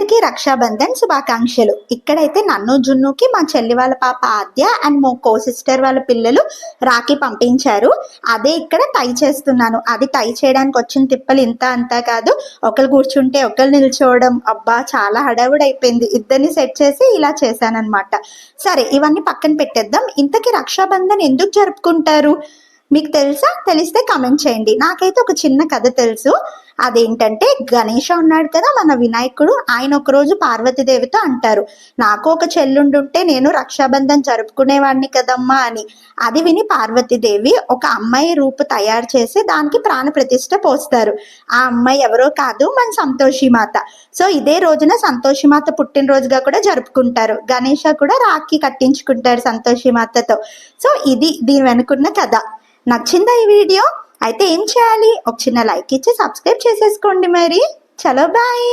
అందరికీ రక్షాబంధన్ శుభాకాంక్షలు. ఇక్కడైతే నన్ను జున్నుకి మా చెల్లి వాళ్ళ పాప ఆద్య అండ్ మా కో సిస్టర్ వాళ్ళ పిల్లలు రాఖీ పంపించారు. అదే ఇక్కడ టై చేస్తున్నాను. అది టై చేయడానికి వచ్చిన తిప్పలు ఇంత అంతా కాదు. ఒకరు కూర్చుంటే ఒకరు నిల్చోవడం అబ్బా చాలా హడావుడి అయిపోయింది ఇద్దరిని సెట్ చేసి ఇలా చేశానన్నమాట. సరే ఇవన్నీ పక్కన పెట్టేద్దాం. ఇంతకీ రక్షాబంధన్ ఎందుకు జరుపుకుంటారు? మీకు తెలుసా? తెలిస్తే కమెంట్ చేయండి. నాకైతే ఒక చిన్న కథ తెలుసు. అదేంటంటే గణేష ఉన్నాడు కదా మన వినాయకుడు ఆయన ఒకరోజు పార్వతీదేవితో అంటారు నాకు ఒక చెల్లుండుంటే నేను రక్షాబంధన్ జరుపుకునేవాడిని కదమ్మా అని. అది విని పార్వతీదేవి ఒక అమ్మాయి రూపు తయారు చేసి దానికి ప్రాణ ప్రతిష్ట పోస్తారు. ఆ అమ్మాయి ఎవరో కాదు మన సంతోషిమాత. సో ఇదే రోజున సంతోషిమాత పుట్టినరోజుగా కూడా జరుపుకుంటారు. గణేష కూడా రాఖీ కట్టించుకుంటారు సంతోషిమాతతో. సో ఇది దీని వెనుకున్న కథ. నచ్చిందా ఈ వీడియో? అయితే ఏం చేయాలి? ఒక చిన్న లైక్ ఇచ్చి సబ్స్క్రైబ్ చేసేసుకోండి మరి. చలో బాయ్.